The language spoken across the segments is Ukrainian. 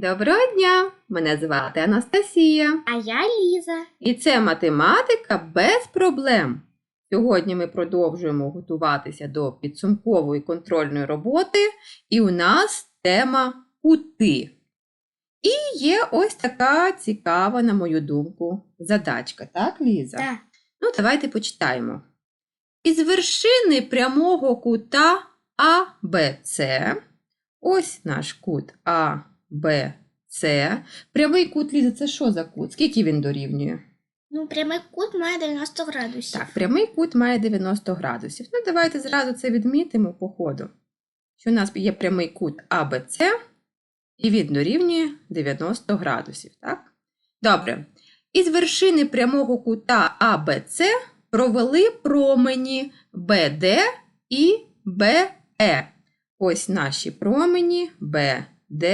Доброго дня! Мене звати Анастасія. А я Ліза. І це математика без проблем. Сьогодні ми продовжуємо готуватися до підсумкової контрольної роботи, і у нас тема кути. І є ось така цікава, на мою думку, задачка, так, Ліза? Так. Ну, давайте почитаємо. Із вершини прямого кута АБЦ, ось наш кут АБЦ. Прямий кут Ліза, це що за кут? Скільки він дорівнює? Ну, прямий кут має 90 градусів. Так, прямий кут має 90 градусів. Ну, давайте зразу це відмітимо по ходу. Що у нас є прямий кут АБЦ, і він дорівнює 90 градусів. Так? Добре. Із вершини прямого кута АБЦ провели промені БД і БЕ. Ось наші промені БД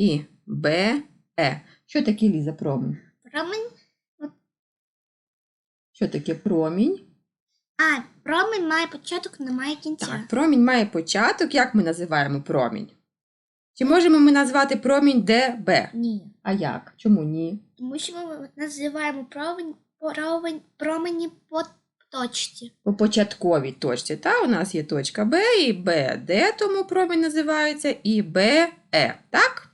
і БЕ. Що таке Ліза промінь? Промень. Що таке промінь? А, промень має початок, не має кінця. Так, промінь має початок. Як ми називаємо промінь? Чи можемо ми назвати промінь ДБ? Ні. А як? Чому ні? Тому що ми називаємо промень, промень, промені по точці. По початковій точці. Та, у нас є точка Б і БД, тому промінь називається і БЕ. Так?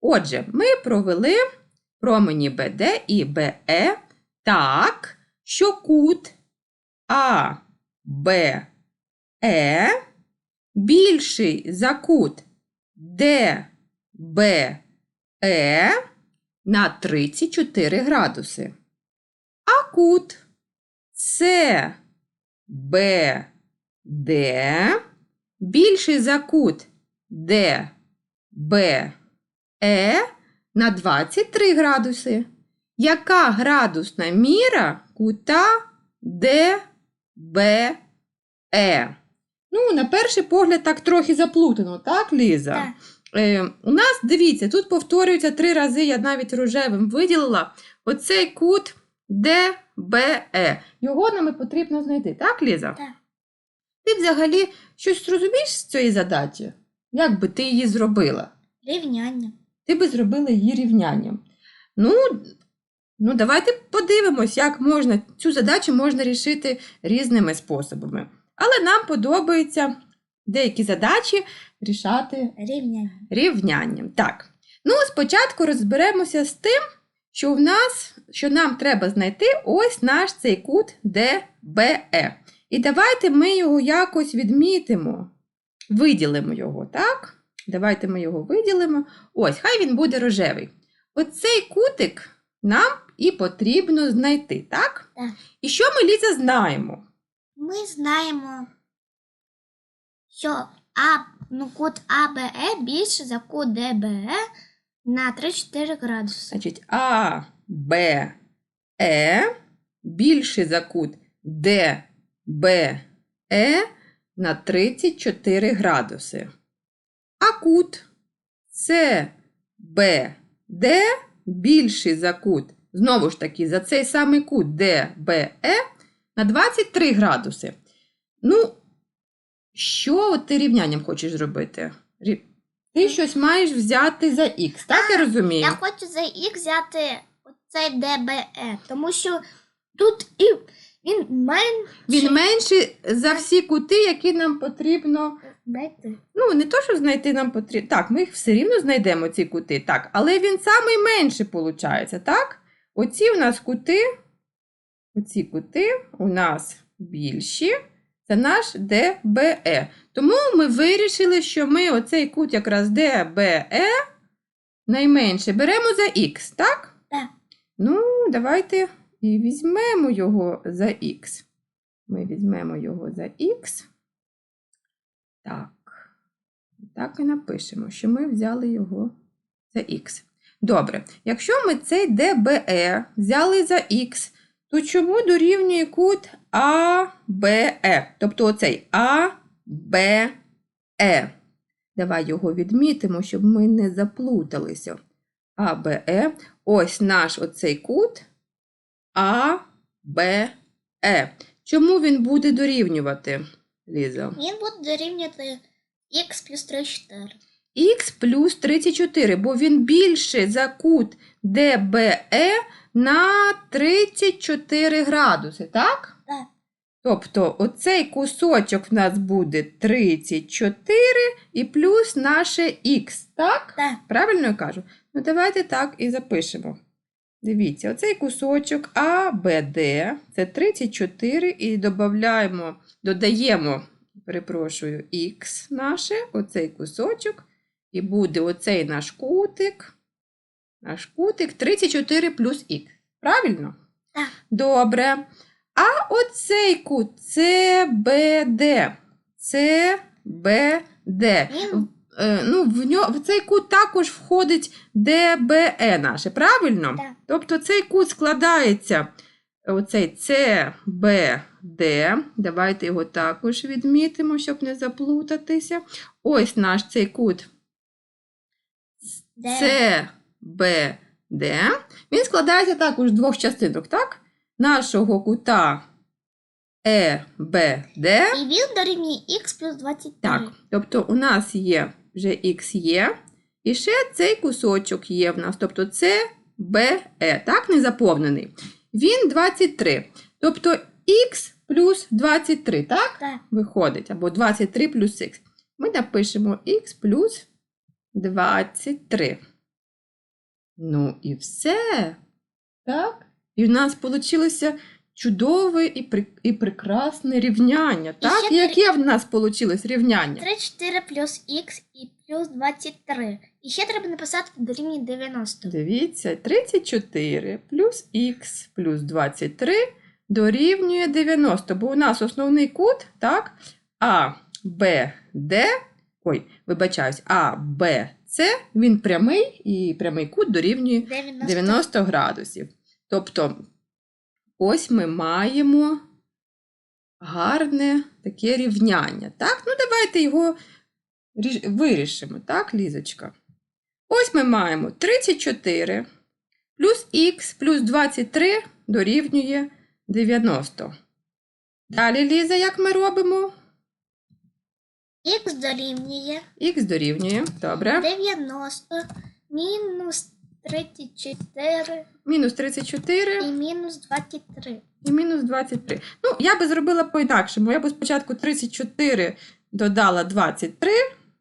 Отже, ми провели промені БД і БЕ так, що кут АБЕ більший за кут ДБЕ на 34 градуси. А кут СБД більший за кут ДБЕ на 23 градуси. Яка градусна міра кута ДБЕ? Ну, на перший погляд, так трохи заплутано, так, Ліза? Так. Е, у нас, дивіться, тут повторюється три рази, я навіть рожевим виділила оцей кут ДБЕ. Його нам і потрібно знайти, так, Ліза? Так. Ти взагалі щось розумієш з цієї задачі? Як би ти її зробила? Рівняння. Ти би зробила її рівнянням. Ну, ну, давайте подивимось, як можна цю задачу можна рішити різними способами. Але нам подобається деякі задачі рішати Рівняння. рівнянням. Так. Ну, спочатку розберемося з тим, що в нас, що нам треба знайти ось наш цей кут ДБЕ. І давайте ми його якось відмітимо, виділимо його, так? Давайте ми його виділимо. Ось, хай він буде рожевий. Оцей кутик нам і потрібно знайти, так? Так. І що ми, Ліза, знаємо? Ми знаємо, що А, ну, кут АБЕ більше за кут ДБЕ на 3-4 градуси. Значить, А, Б, Е більший за кут Д, Б, Е на 34 градуси. А кут С, Б, Д більший за кут, знову ж таки, за цей самий кут Д, Б, Е на 23 градуси. Ну, що ти рівнянням хочеш зробити? Ти щось маєш взяти за х, так я розумію? Я хочу за Х взяти оцей ДБЕ, тому що тут і він менше. Він менший за всі кути, які нам потрібно. Дайте. Ну, не то, що знайти нам потрібно. Так, ми їх все рівно знайдемо, ці кути, так, але він самий менший, виходить, так? Оці у нас кути, оці кути у нас більші. Це наш ДБЕ. Тому ми вирішили, що ми оцей кут якраз ДБЕ найменше беремо за х, так? Так. Ну, давайте і візьмемо його за х. Ми візьмемо його за х. Так. Так і напишемо, що ми взяли його за х. Добре. Якщо ми цей ДБЕ взяли за х, то чому дорівнює кут АБЕ? Тобто оцей АБЕ. Давай його відмітимо, щоб ми не заплуталися. АБЕ. Ось наш оцей кут АБЕ. Чому він буде дорівнювати, Ліза? Він буде дорівнювати Х плюс 3, 4. х плюс 34, бо він більше за кут ДБЕ на 34 градуси, так? Так. Тобто оцей кусочок в нас буде 34 і плюс наше х, так? Так. Правильно я кажу? Ну, давайте так і запишемо. Дивіться, оцей кусочок А, Б, Д це 34 і додаємо, додаємо, перепрошую, х наше, оцей кусочок, і буде оцей наш кутик. Наш кутик 34 плюс х. Правильно? Так. Добре. А оцей кут ЦБД. ЦБД. Він Е, ну, в, ньо, в цей кут також входить ДБЕ наше, правильно? Так. Тобто цей кут складається, оцей ЦБД. Давайте його також відмітимо, щоб не заплутатися. Ось наш цей кут? ЦБД. Він складається також з двох частинок, так? Нашого кута Е, ЕБД. І він дорівнює х плюс 23. Так, тобто у нас є вже х є, і ще цей кусочок є в нас, тобто це БЕ, так, не заповнений. Він 23. Тобто х плюс 23, так? Так. Виходить, або 23 плюс х. Ми напишемо х плюс 23. Ну і все. Так? І в нас вийшло чудове і, при... і прекрасне рівняння. І Так? ще Яке в нас вийшло рівняння? 34 плюс х і плюс 23. І ще треба написати дорівнює 90. Дивіться, 34 плюс х плюс 23 дорівнює 90, бо у нас основний кут, так, А, Б, Д, ой, вибачаюсь, А, Б, С, він прямий, і прямий кут дорівнює 90. 90 градусів. Тобто, ось ми маємо гарне таке рівняння. Так? Ну, давайте його вирішимо, так, Лізочка? Ось ми маємо 34 плюс х плюс 23 дорівнює 90. Далі, Ліза, як ми робимо? х дорівнює Х дорівнює. Добре. 90 мінус 34 Мінус 34. і мінус 23. І мінус 23. Ну, я би зробила по-інакшому. Я би спочатку 34 додала 23,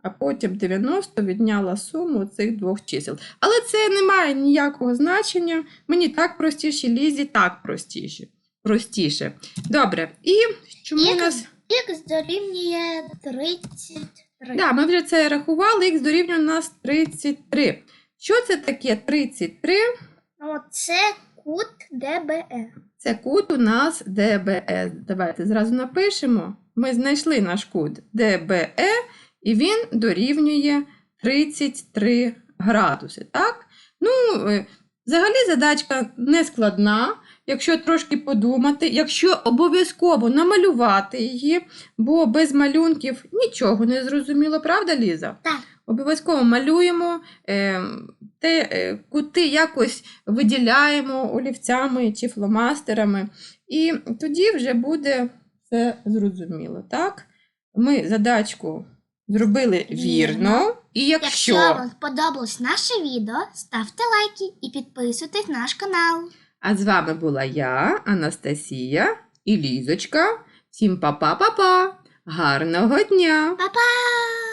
а потім 90 відняла суму цих двох чисел. Але це не має ніякого значення. Мені так простіше, Лізі так простіше. Простіше. Добре. І чому у Х нас. х дорівнює 33. Да, ми вже це рахували, х дорівнює у нас 33. Що це таке 33? О, це кут ДБЕ. Це кут у нас ДБЕ. Давайте зразу напишемо. Ми знайшли наш кут ДБЕ, і він дорівнює 33 градуси. Так? Ну, е, взагалі задачка не складна, якщо трошки подумати, якщо обов'язково намалювати її, бо без малюнків нічого не зрозуміло, правда, Ліза? Так. Обов'язково малюємо, е, те, е, кути якось виділяємо олівцями чи фломастерами, і тоді вже буде все зрозуміло. Так? Ми задачку зробили Вірно. вірно, і Якщо якщо, вам сподобалось наше відео, ставте лайки і підписуйтесь на наш канал. а з вами була я, Анастасія і Лізочка. Всім па-па-па-па! Гарного дня! Па-па!